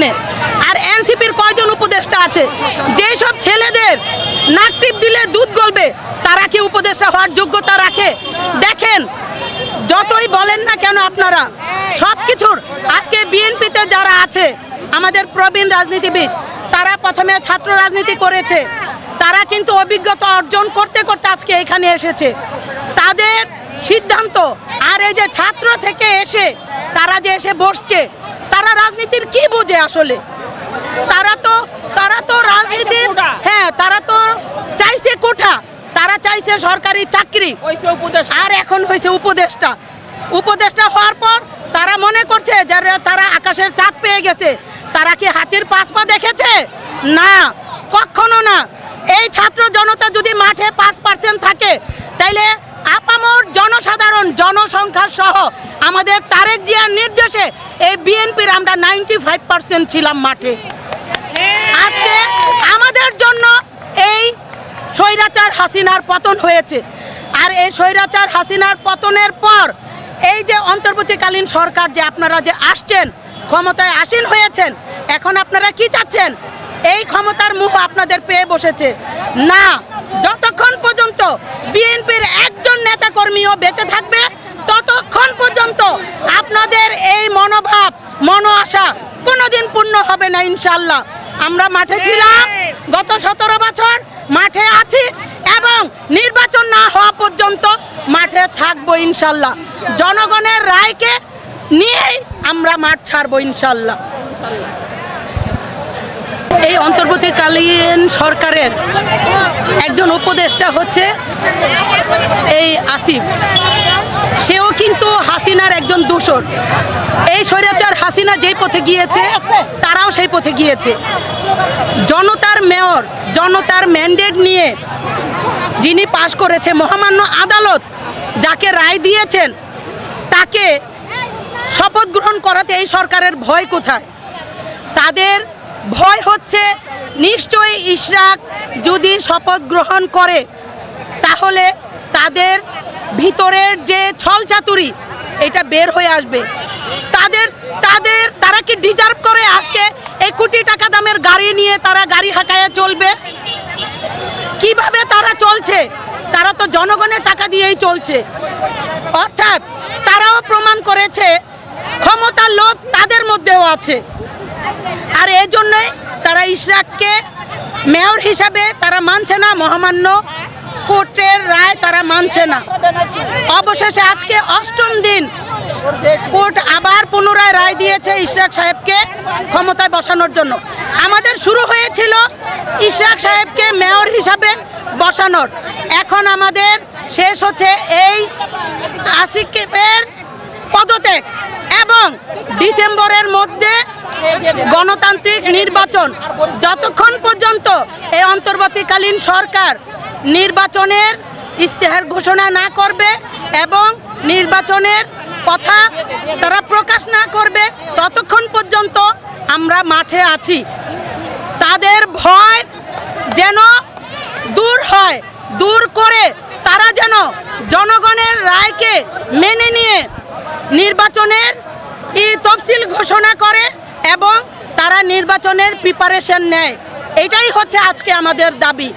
নিয়ে আর এনসিপির কয়জন উপদেষ্টা আছে? যেই সব ছেলেদের নাক টিপ দিলে দুধ গলবে, তারা কি উপদেষ্টা হওয়ার যোগ্যতা রাখে? দেখেন, যতই বলেন না কেন আপনারা, সব কিছুর আজকে বিএনপিতে যারা আছে, আমাদের প্রবীণ রাজনীতিবিদ, তারা প্রথমে ছাত্র রাজনীতি করেছে। তারা কিন্তু অভিজ্ঞতা অর্জন করতে করতে আজকে এখানে এসেছে। তাদের সিদ্ধান্ত, আর এই যে ছাত্র থেকে এসে, তারা যে এসে বসছে তারা রাজনীতির কি বোঝে আসলে? তারা তো তারা তো রাজনীতির হ্যাঁ তারা তো চাইছে কোঠা তারা চাইছে সরকারি চাকরি। আর এখন হয়েছে উপদেষ্টা। উপদেষ্টা হওয়ার পর তারা মনে করছে যে তারা আকাশের চাঁদ পেয়ে গেছে। তারা কি হাতির পাঁচ পা দেখেছে? না কখনো না। এই ছাত্র জনতা যদি মাঠে পাঁচ পার্সেন্ট থাকে তাইলে আপামর জনসংখ্যা সহ আমাদের তারেক জিয়ার নির্দেশে এই বিএনপির আমরা নাইনটি ফাইভ পার্সেন্ট ছিলাম মাঠে। আজকে আমাদের জন্য এই স্বৈরাচার হাসিনার পতন হয়েছে। আর এই স্বৈরাচার হাসিনার পতনের পর এই যে অন্তর্বর্তীকালীন সরকার যে আপনারা যে আসছেন, ক্ষমতায় আসীন হয়েছেন, এখন আপনারা কি চাচ্ছেন? এই ক্ষমতার মুখ আপনাদের পেয়ে বসেছে। না, যতক্ষণ পর্যন্ত বিএনপির একজন নেতাকর্মীও বেঁচে থাকবে। ততক্ষণ পর্যন্ত আপনাদের এই মনোভাব মনো আশা কোনোদিন পূর্ণ হবে না ইনশাল্লাহ আমরা মাঠে ছিলাম, গত সতেরো বছর মাঠে আছি এবং নির্বাচন না হওয়া পর্যন্ত মাঠে থাকব ইনশাল্লাহ জনগণের রায়কে নিয়েই আমরা মাঠ ছাড়বো ইনশাল্লাহ এই অন্তর্বর্তীকালীন সরকারের একজন উপদেষ্টা হচ্ছে এই আসিফ। সেও কিন্তু হাসিনার একজন দূষর। এই স্বৈরাচার হাসিনা যেই পথে গিয়েছে, তারাও সেই পথে গিয়েছে। জনতার মেয়র, জনতার ম্যান্ডেট নিয়ে যিনি পাশ করেছে মহামান্য আদালত, যাকে রায় দিয়েছেন, তাকে শপথ গ্রহণ করাতে এই সরকারের ভয় কোথায়? তাদের ভয় হচ্ছে। নিশ্চয়ই ইশরাক যদি শপথ গ্রহণ করে, তাহলে তাদের ভিতরের যে ছল চাতুরি, এটা বের হয়ে আসবে। তাদের তাদের, তারা কি ডিজার্ভ করে আজকে এই কোটি টাকা দামের গাড়ি নিয়ে তারা গাড়ি হাঁকায় চলবে? কীভাবে তারা চলছে? তারা তো জনগণের টাকা দিয়েই চলছে। অর্থাৎ তারাও প্রমাণ করেছে, ক্ষমতার লোভ তাদের মধ্যেও আছে। আর এই জন্যই তারা ইশরাককে মেয়র হিসাবে তারা মানছে না, মহামান্য কোর্টের রায় তারা মানছে না। অবশেষে আজকে অষ্টম দিন কোর্ট আবার পুনরায় রায় দিয়েছে ইশরাক সাহেবকে ক্ষমতায় বসানোর জন্য। আমাদের শুরু হয়েছিল ইশরাক সাহেবকে মেয়র হিসাবে বসানোর। এখন আমাদের শেষ হচ্ছে এই আসিকের পদত্যাগ। গণতান্ত্রিক নির্বাচন। যতক্ষণ পর্যন্ত এই অন্তর্বর্তীকালীন সরকার নির্বাচনের ইশতেহার ঘোষণা না করবে এবং নির্বাচনের কথা তারা প্রকাশ না করবে, ততক্ষণ পর্যন্ত আমরা মাঠে আছি। তাদের ভয় যেন দূর হয়, দূর করে তারা যেন জনগণের রায়কে মেনে নিয়ে নির্বাচনের তফসিল ঘোষণা করে এবং তারা নির্বাচনের প্রিপারেশন নেয়। এটাই হচ্ছে আজকে আমাদের দাবি।